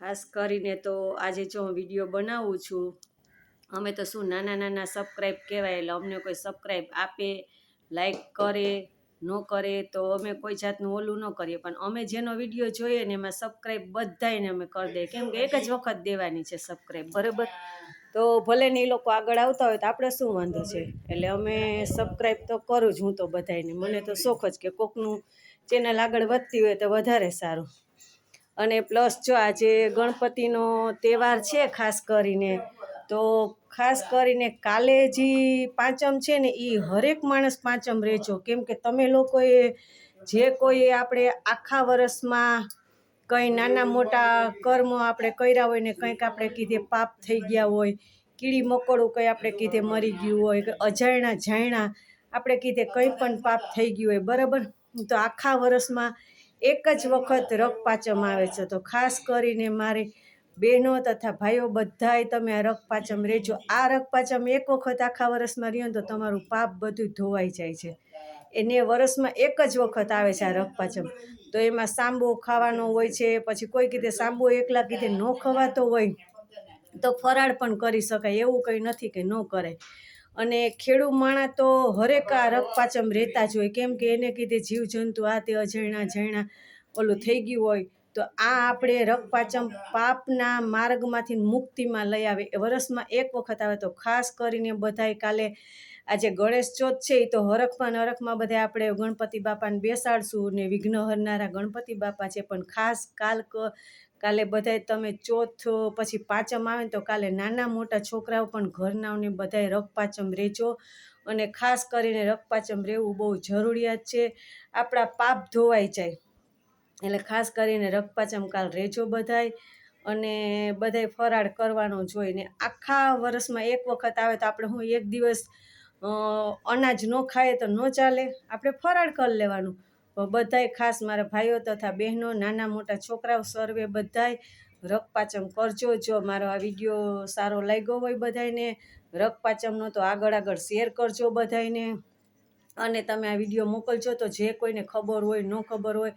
ખાસ કરીને તો આજે જો હું વીડિયો બનાવું છું, અમે તો શું નાના નાના સબસ્ક્રાઈબ કહેવાય, એટલે અમને કોઈ સબસ્ક્રાઈબ આપે લાઈક કરે, ન કરે, તો અમે કોઈ જાતનું ઓલું ન કરીએ. પણ અમે જેનો વીડિયો જોઈએ ને એમાં સબસ્ક્રાઈબ બધાયને અમે કરી દઈએ. કેમ કે એક જ વખત દેવાની છે સબસ્ક્રાઈબ બરાબર? તો ભલે ને એ લોકો આગળ આવતા હોય તો આપણે શું વાંધો છે? એટલે અમે સબસ્ક્રાઈબ તો કરું જ હું તો બધાયને. મને તો શોખ જ કે કોકનું ચેનલ આગળ વધતી હોય તો વધારે સારું. અને પ્લસ જો આજે ગણપતિનો તહેવાર છે ખાસ કરીને, તો ખાસ કરીને કાલે જે પાંચમ છે ને એ હરેક માણસ પાંચમ રહેજો. કેમ કે તમે લોકોએ જે કોઈ આપણે આખા વર્ષમાં કંઈ નાના મોટા કર્મો આપણે કર્યા હોય ને, કંઈક આપણે કીધે પાપ થઈ ગયા હોય, કીડી મકોડું કંઈ આપણે કીધે મરી ગયું હોય, કે અજાણ્યા જાણ્યા આપણે કીધે કંઈ પણ પાપ થઈ ગયું હોય, બરાબર? તો આખા વર્ષમાં એક જ વખત રક આવે છે. તો ખાસ કરીને મારે બહેનો તથા ભાઈઓ બધાય તમે આ રક રહેજો આ રક પાંચમ એક વખત આખા વર્ષમાં રહ્યો તો તમારું પાપ બધું ધોવાઈ જાય છે. એને વર્ષમાં એક જ વખત આવે છે આ રક પાંચમ તો એમાં સાંબો ખાવાનો હોય છે, પછી કોઈ કીધે સાંબો એકલા કીધે ન ખવાતો હોય, તો ફરાળ પણ કરી શકાય. એવું કંઈ નથી કે ન કરાય અને ખેડૂ માણા તો હરેક રક રહેતા જ હોય. કેમ કે એને કીધે જીવજંતુ આ તે અજૈણા જૈણા ઓલું થઈ ગયું હોય. તો આ આપણે રક પાપના માર્ગમાંથી મુક્તિમાં લઈ આવે. એ વર્ષમાં એક વખત આવે તો ખાસ કરીને બધાય કાલે આજે ગણેશ ચોથ છે એ તો હરખમાં નરખમાં બધા આપણે ગણપતિ બાપાને બેસાડશું ને વિઘ્ન હરનારા ગણપતિ બાપા છે. પણ ખાસ કાલ કાલે બધાય તમે ચોથ પછી પાંચમ આવે ને તો કાલે નાના મોટા છોકરાઓ પણ ઘરનાઓને બધાય રક રહેજો અને ખાસ કરીને રક રહેવું બહુ જરૂરિયાત છે. આપણા પાપ ધોવાઈ જાય. એટલે ખાસ કરીને રક કાલ રહેજો બધાય અને બધાય ફરાળ કરવાનો જોઈને આખા વર્ષમાં એક વખત આવે તો આપણે હું એક દિવસ અનાજ ન ખાઈએ તો ન ચાલે. આપણે ફરાળ કરી લેવાનું. બધાય ખાસ મારા ભાઈઓ તથા બહેનો, નાના મોટા છોકરાઓ સર્વે બધાય રગપાચમ કરજો. જો મારો આ વીડિયો સારો લાગ્યો હોય બધાયને રગપાચમનો તો આગળ આગળ શેર કરજો બધાયને. અને તમે આ વીડિયો મોકલજો તો જે કોઈને ખબર હોય, ન ખબર હોય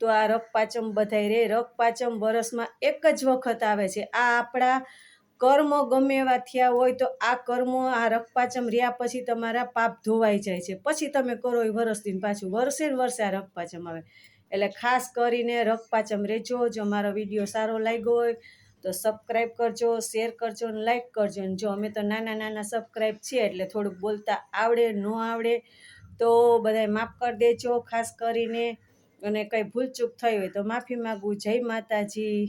તો આ રક પાચમ બધાય રે. રક પાચમ વરસમાં એક જ વખત આવે છે. આ આપણા કર્મ ગમે એવા થયા હોય તો આ કર્મો, આ રક પાંચમ રહ્યા પછી તમારા પાપ ધોવાઈ જાય છે. પછી તમે કરો એ વરસથી પાછું. વર્ષે ને વર્ષે આ રક પાંચમ આવે. એટલે ખાસ કરીને રક પાંચમ રહેજો. જો મારો વીડિયો સારો લાગ્યો હોય તો સબસ્ક્રાઈબ કરજો શેર કરજો અને લાઈક કરજો. અને જો અમે તો નાના નાના સબસ્ક્રાઈબ છીએ એટલે થોડુંક બોલતા આવડે, ન આવડે તો બધાય માફ કરી દેજો. ખાસ કરીને અને કંઈ ભૂલચૂક થઈ હોય તો માફી માગું જય માતાજી.